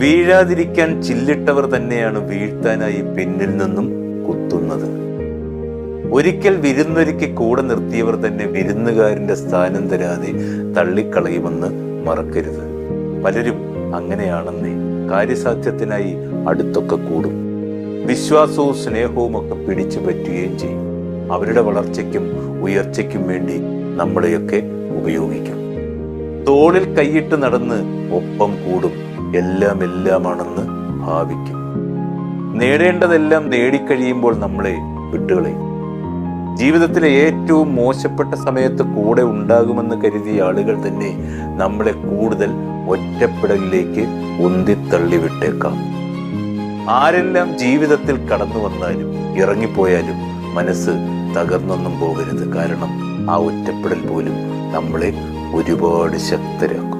വീഴാതിരിക്കാൻ ചില്ലിട്ടവർ തന്നെയാണ് വീഴ്ത്താനായി പിന്നിൽ നിന്നും കുത്തുന്നത്. ഒരിക്കൽ വിരുന്നൊരുക്കി കൂടെ നിർത്തിയവർ തന്നെ വിരുന്നുകാരന്റെ സ്ഥാനം തരാതെ തള്ളിക്കളയുമെന്ന് മറക്കരുത്. പലരും അങ്ങനെയാണെന്നേ. കാര്യസാധ്യത്തിനായി അടുത്തൊക്കെ കൂടും. വിശ്വാസവും സ്നേഹവും ഒക്കെ പിടിച്ചു പറ്റുകയും ചെയ്യും. അവരുടെ വളർച്ചയ്ക്കും ഉയർച്ചയ്ക്കും വേണ്ടി നമ്മളെയൊക്കെ ഉപയോഗിക്കും. തോളിൽ കൈയിട്ട് നടന്ന് ഒപ്പം കൂടും. എല്ലാം എല്ലാമാണെന്ന് ഭാവിക്കും. നേടേണ്ടതെല്ലാം നേടിക്കഴിയുമ്പോൾ നമ്മളെ വിട്ടുകളയും. ജീവിതത്തിലെ ഏറ്റവും മോശപ്പെട്ട സമയത്ത് കൂടെ ഉണ്ടാകുമെന്ന് കരുതിയ ആളുകൾ തന്നെ നമ്മളെ കൂടുതൽ ഒറ്റപ്പെടലിലേക്ക് ഉന്തിത്തള്ളി വിട്ടേക്കാം ആരെല്ലാം ജീവിതത്തിൽ കടന്നു വന്നാലും ഇറങ്ങിപ്പോയാലും മനസ്സ് തകർന്നൊന്നും പോകരുത്. കാരണം ആ ഒറ്റപ്പെടൽ പോലും നമ്മളെ ഒരുപാട് ശക്തരാക്കും.